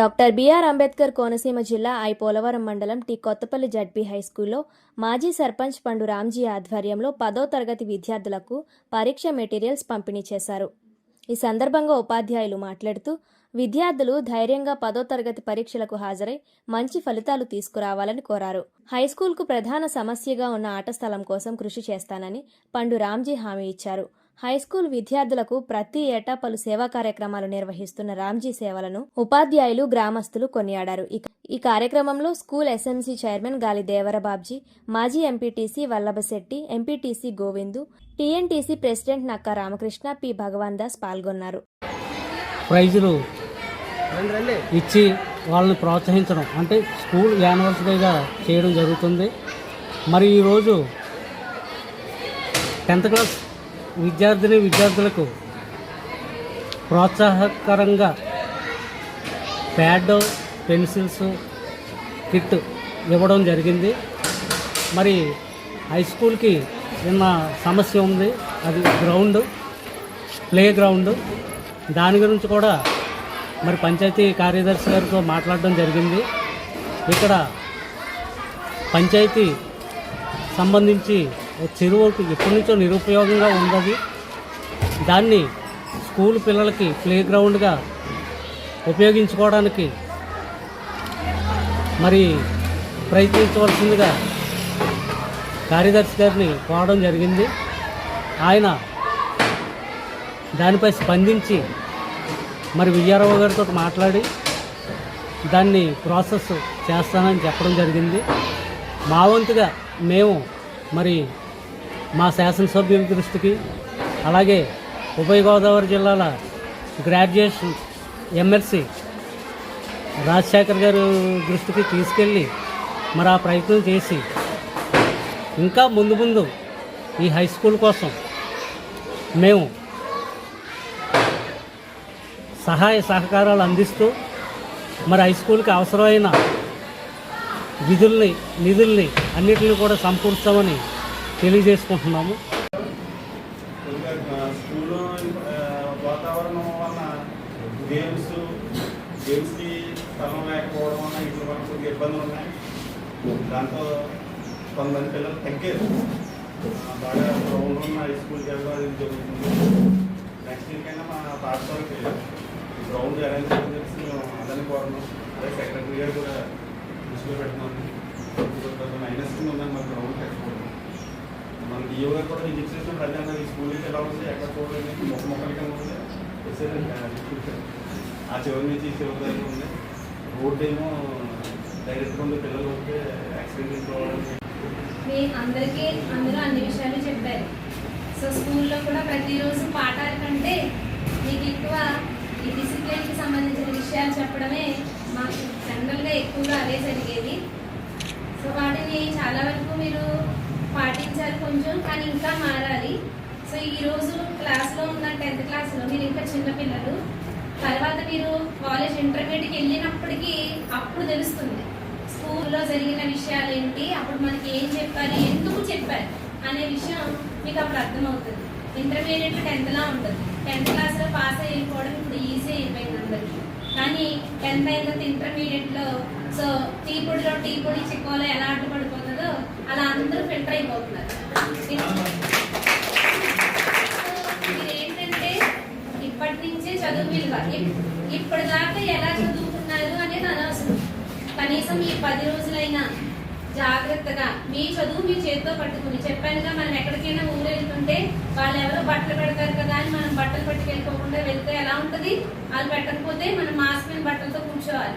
Doctor BR Ambedkar Konaseema జిల్లా I Polavaram మండలం T Kothapalli ZP హైస్కూల్లో మాజీ సర్పంచ్ పండు రామ్జీ ఆధ్వర్యంలో పదో తరగతి విద్యార్థులకు పరీక్ష మెటీరియల్స్ పంపిణీ చేశారు. ఈ సందర్భంగా ఉపాధ్యాయులు మాట్లాడుతూ విద్యార్థులు ధైర్యంగా పదో తరగతి పరీక్షలకు హాజరై మంచి ఫలితాలు తీసుకురావాలని కోరారు. హైస్కూల్కు ప్రధాన సమస్యగా ఉన్న ఆట స్థలం కోసం కృషి చేస్తానని పండు రామ్జీ హామీ ఇచ్చారు. హైస్కూల్ విద్యార్థులకు ప్రతి ఏటా పలు సేవా కార్యక్రమాలు నిర్వహిస్తున్న రామ్జీ సేవలను ఉపాధ్యాయులు గ్రామస్తులు కొనియాడారు. ఈ- ఈ కార్యక్రమంలో school SMC chairman Gali Devarababji మాజీ MPTC Vallabhasetti MPTC Govindu TNTC president Nakka Ramakrishna P Bhagavan Das పాల్గొన్నారు. ప్రైజులు ఇచ్చి వాళ్ళని ప్రోత్సహించడం అంటే స్కూల్ యానివర్సరీగా చేయడం జరుగుతుంది. మరి ఈరోజు టెన్త్ క్లాస్ విద్యార్థిని విద్యార్థులకు ప్రోత్సాహకరంగా ప్యాడ్ పెన్సిల్స్ కిట్ ఇవ్వడం జరిగింది. మరి హై స్కూల్కి నిన్న సమస్య ఉంది. అది గ్రౌండ్ ప్లే గ్రౌండ్. దాని గురించి కూడా మరి పంచాయతీ కార్యదర్శి గారితో మాట్లాడడం జరిగింది. ఇక్కడ పంచాయతీ సంబంధించి చెరువు ఎప్పటి నుంచో నిరుపయోగంగా ఉన్నది. దాన్ని స్కూల్ పిల్లలకి ప్లే గ్రౌండ్గా ఉపయోగించుకోవడానికి మరి ప్రయత్నించవలసిందిగా కార్యదర్శి గారిని కోవడం జరిగింది. ఆయన దానిపై స్పందించి మరి విజయారావు గారితో మాట్లాడి దాన్ని ప్రాసెస్ చేస్తానని చెప్పడం జరిగింది. మా వంతుగా మేము మరి మా శాసనసభ్యుల దృష్టికి అలాగే ఉభయ గోదావరి జిల్లాల గ్రాడ్యుయేషన్ ఎమ్మెల్సీ రాజశేఖర్ గారు దృష్టికి తీసుకెళ్ళి మరి ఆ ప్రయత్నం చేసి ఇంకా ముందు ముందు ఈ హై స్కూల్ కోసం మేము సహాయ సహకారాలు అందిస్తూ మరి హై స్కూల్కి అవసరమైన విధుల్ని నిధుల్ని అన్నిటిని కూడా సమకూర్చామని తెలియజేసుకుంటున్నాము. స్కూల్లో వాతావరణం వలన గేమ్స్ గేమ్స్కి స్థలం లేకపోవడం వలన ఇట్ల వల్ల కొద్దిగా ఇబ్బందులు ఉన్నాయి. దాంతో కొంతమంది పిల్లలు తగ్గారు. బాగా గ్రౌండ్ ఉన్న హై స్కూల్కి వెళ్ళడం అది జరుగుతుంది. నెక్స్ట్ వీక్ అయినా మా పాఠశాలకి గ్రౌండ్ అరేంజ్ చేయడం తెలిసి మేము అదని కోరడం అదే సెక్రటరీ గారు కూడా దృష్టిలో పెడుతున్నాం మైనస్ కింద ఉందని మా గ్రౌండ్ తెచ్చుకోవడం మన డిఓ గారు కూడా విజిట్ చేసిన ప్రజలు ఈ స్కూల్ ఎలా ఉంది ఎక్కడ చూడలేదు మొక్క మొక్కల ఉంది ఆ చివరి నుంచి ఈ చివరి దగ్గర ఉంది రోడ్ ఏమో డైరెక్ట్గా ఉంది పిల్లలు ఉంటే యాక్సిడెంట్ అవ్వడం మీ అందరికీ అందరూ అన్ని విషయాలు చెప్పారు. సో స్కూల్లో కూడా ప్రతిరోజు పాఠాల కంటే మీకు ఎక్కువ ఈ డిసిప్లిన్కి సంబంధించిన విషయాలు చెప్పడమే మాకు జనరల్గా ఎక్కువగా అదే జరిగేది. సో వాటిని చాలా వరకు మీరు పాటించాలి కొంచెం కానీ ఇంకా మారాలి. సో ఈరోజు క్లాస్లో ఉన్న టెన్త్ క్లాస్లో మీరు ఇంకా చిన్నపిల్లలు తర్వాత మీరు కాలేజ్ ఇంటర్మీడియట్కి వెళ్ళినప్పటికీ అప్పుడు తెలుస్తుంది. స్కూల్లో జరిగిన విషయాలు ఏంటి అప్పుడు మనకి ఏం చెప్పాలి ఎందుకు చెప్పారు అనే విషయం మీకు అప్పుడు అర్థమవుతుంది. ఇంటర్మీడియట్ టెన్త్లా ఉంటుంది. టెన్త్ క్లాస్లో పాస్ అయిపోవడం ఇప్పుడు ఈజీ అయిపోయింది అందరికీ. కానీ టెన్త్ అయిన తర్వాత ఇంటర్మీడియట్లో సో టీ పొడిలో టీ పొడి చిక్కోలో ఎలా అడ్డుపడిపోతుందో అలా అందరూ ఫిల్టర్ అయిపోతున్నారు. ఇప్పటిదాకా ఎలా చదువుకున్నారు అనేది అనవసరం. కనీసం ఈ పది రోజులైనా జాగ్రత్తగా మీ చదువు మీ చేతితో పట్టుకుని చెప్పానుగా మనం ఎక్కడికైనా ఊరు వెళ్తుంటే వాళ్ళు ఎవరో బట్టలు పెడతారు కదా అని మనం బట్టలు పట్టుకెళ్ళిపోకుండా వెళ్తే ఎలా ఉంటుంది? వాళ్ళు పెట్టకపోతే మనం మాస్క్ మీద బట్టలతో కూర్చోవాలి.